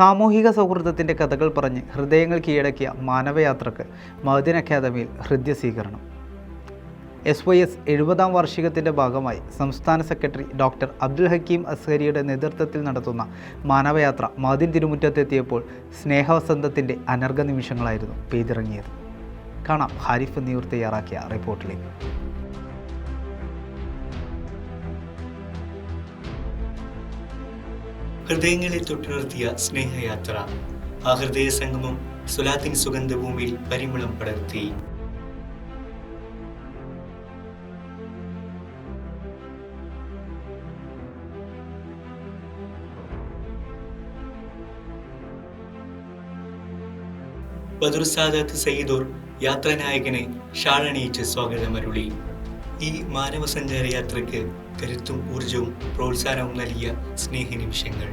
സാമൂഹിക സൗഹൃദത്തിന്റെ കഥകൾ പറഞ്ഞ് ഹൃദയങ്ങൾ കീഴടക്കിയ മാനവയാത്രക്ക് മഹദിൻ അക്കാദമിയിൽ ഹൃദ്യ സ്വീകരണം എസ് വൈ എസ് എഴുപതാം വാർഷികത്തിന്റെ ഭാഗമായി സംസ്ഥാന സെക്രട്ടറി ഡോക്ടർ അബ്ദുൽ ഹക്കീം അസ്ഹരിയുടെ നേതൃത്വത്തിൽ നടത്തുന്ന മാനവയാത്ര മാതിൻ തിരുമുറ്റത്തെത്തിയപ്പോൾ സ്നേഹവസന്തത്തിന്റെ അനർഘ നിമിഷങ്ങളായിരുന്നു പെയ്തിറങ്ങിയത്. കാണാം ഹാരിഫ് എന്നിവർ തയ്യാറാക്കിയ റിപ്പോർട്ടിലേക്ക്. ഹൃദയങ്ങളെ തൊട്ടുണർത്തിയ സ്നേഹയാത്ര. ആ ഹൃദയ സംഗമം സുലാത്തിൻ സുഗന്ധഭൂമിയിൽ പരിമളം പടർത്തി. ബദുർ സാദാത്ത് സയ്യിദോർ യാത്രാനായകനെ ഷാളണിയിച്ച് സ്വാഗതമരുളി. ഈ മാനവ സഞ്ചാര യാത്രയ്ക്ക് കരുത്തും ഊർജവും പ്രോത്സാഹനവും നൽകിയ സ്നേഹനിമിഷങ്ങൾ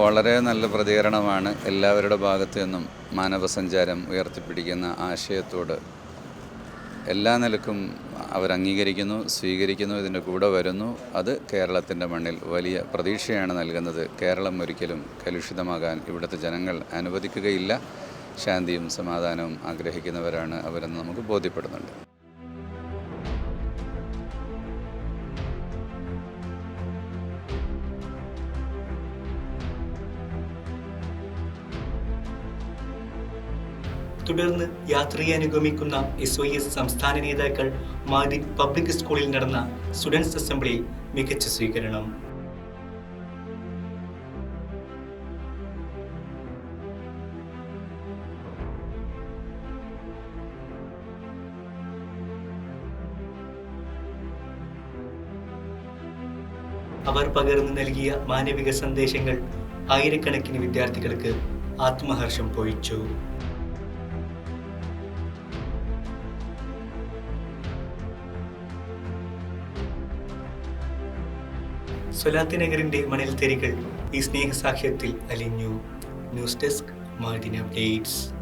വളരെ നല്ല പ്രതികരണമാണ് എല്ലാവരുടെ ഭാഗത്തു നിന്നും മാനവസഞ്ചാരം ഉയർത്തിപ്പിടിക്കുന്ന ആശയത്തോട്. എല്ലാ നിലക്കും അവർ അംഗീകരിക്കുന്നു സ്വീകരിക്കുന്നു ഇതിന്റെ കൂടെ വരുന്നു. അത് കേരളത്തിന്റെ മണ്ണിൽ വലിയ പ്രതീക്ഷയാണ് നൽകുന്നത്. കേരളം ഒരിക്കലും കലുഷിതമാകാൻ ഇവിടുത്തെ ജനങ്ങൾ അനുവദിക്കുകയില്ല. ശാന്തിയും സമാധാനവും ആഗ്രഹിക്കുന്നവരാണ് അവരെന്ന് നമുക്ക് ബോധ്യപ്പെടുന്നുണ്ട്. തുടർന്ന് യാത്രയെ അനുഗമിക്കുന്ന എസ് ഒ എസ് സംസ്ഥാന നേതാക്കൾ മാതി പബ്ലിക് സ്കൂളിൽ നടന്ന സ്റ്റുഡൻസ് അസംബ്ലിയിൽ മികച്ച സ്വീകരണം. അവർ പകർന്നു നൽകിയ മാനവിക സന്ദേശങ്ങൾ ആയിരക്കണക്കിന് വിദ്യാർത്ഥികൾക്ക് ആത്മഹർഷം പൊഴിച്ചു. സൊലാത്തി നഗറിന്റെ മണൽത്തരികൾ ഈ സ്നേഹസാക്ഷ്യത്തിൽ അലിഞ്ഞു. News desk മാർഡിൻ updates